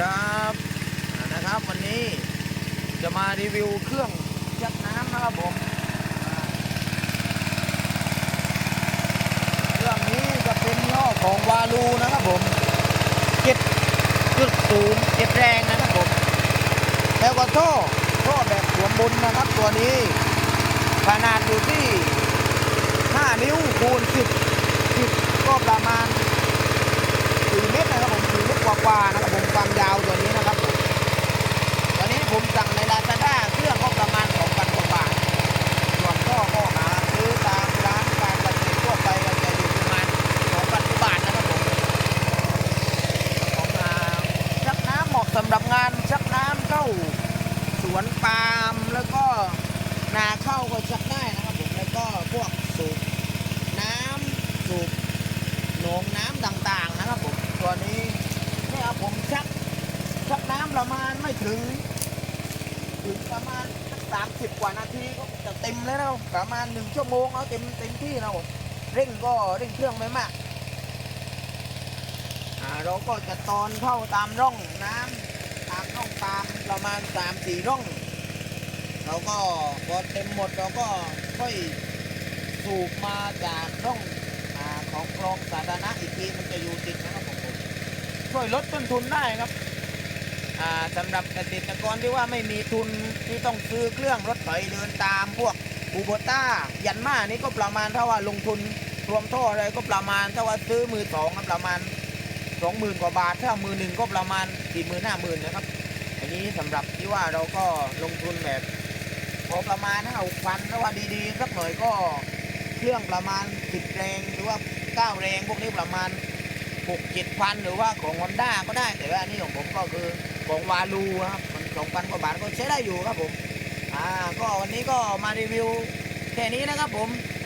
ครับนะครับวันนี้จะมารีวิวเครื่องยัดน้ำนะครับผมเครื่องนี้จะเป็นยี่ห้อของวาลูนะครับผมเจ็ดจุดศูนเจ็ดแรงนะครับผมแล้วก็ท่อท่อแบบสวมบนนะครับตัวนี้ ขนาดอยู่ที่ 5 นิ้วคูณ 10 10 ก็ประมาณ4เมตรนะครับผม4เมตรกว่าๆนะครับผม ความยาวตัวนี้นะครับผมตอนนี้ผมสั่งในลาซาด้าเครื่องก็ประมาณ2,000กว่าบาทส่วนท่อก็หาซื้อตามร้านการเกษตรทั่วไปก็จะอยู่ประมาณ2,000กว่าบาทนะครับผมของมาชักน้ำเหมาะสำหรับงานชักน้ำเข้าสวนปาล์มแล้วก็นาเข้าก็ชักได้นะครับผมแล้วก็พวกสูบน้ำสูบหนองน้ำต่างๆนะครับผมตัวนี้เนี่ยครับผมชักชักน้ำ ประมาณไม่ถึง ถึงประมาณสามสิบกว่านาทีก็จะเต็มแล้วนะประมาณหนึ่งชั่วโมงเอาเต็มเต็มที่นะครับผมเร่งก็เร่งเครื่องไม่มากเราก็จะตอนเข้าตามร่องน้ำตามร่องตามประมาณสามสี่ร่อง เราก็พอเต็มหมดเราก็ค่อยสูบมาจากร่องอของคลองสาธารณะอีกทีมันจะอยู่ติดนะครับผมช่วยลดต้นทุนได้ครับ สำหรับเกษตรกรที่ว่าไม่มีทุนที่ต้องซื้อเครื่องรถไถเดินตามพวกบูโบต้า ยันมานี่ก็ประมาณเท่าว่าลงทุนรวมท่ออะไรก็ประมาณถ้าว่าซื้อมือสองก็ประมาณสองหมื่นกว่าบาท ถ้ามือหนึ่งก็ประมาณสี่หมื่นห้าหมื่นนะครับ อันนี้สำหรับที่ว่าเราก็ลงทุนแบบพอประมาณห้าหกพันถ้าว่าดีๆสักหน่อยก็เครื่องประมาณสิบแรงหรือว่าเก้าแรงพวกนี้ประมาณหกเจ็ดพันหรือว่าของฮอนด้าก็ได้แต่ว่าอันนี้ของผมก็คือ ของวาลูครับมันสองพันกว่าบาทก็ใช้ได้อยู่ครับผมอ่าก็วันนี้ก็มารีวิวแค่นี้นะครับผม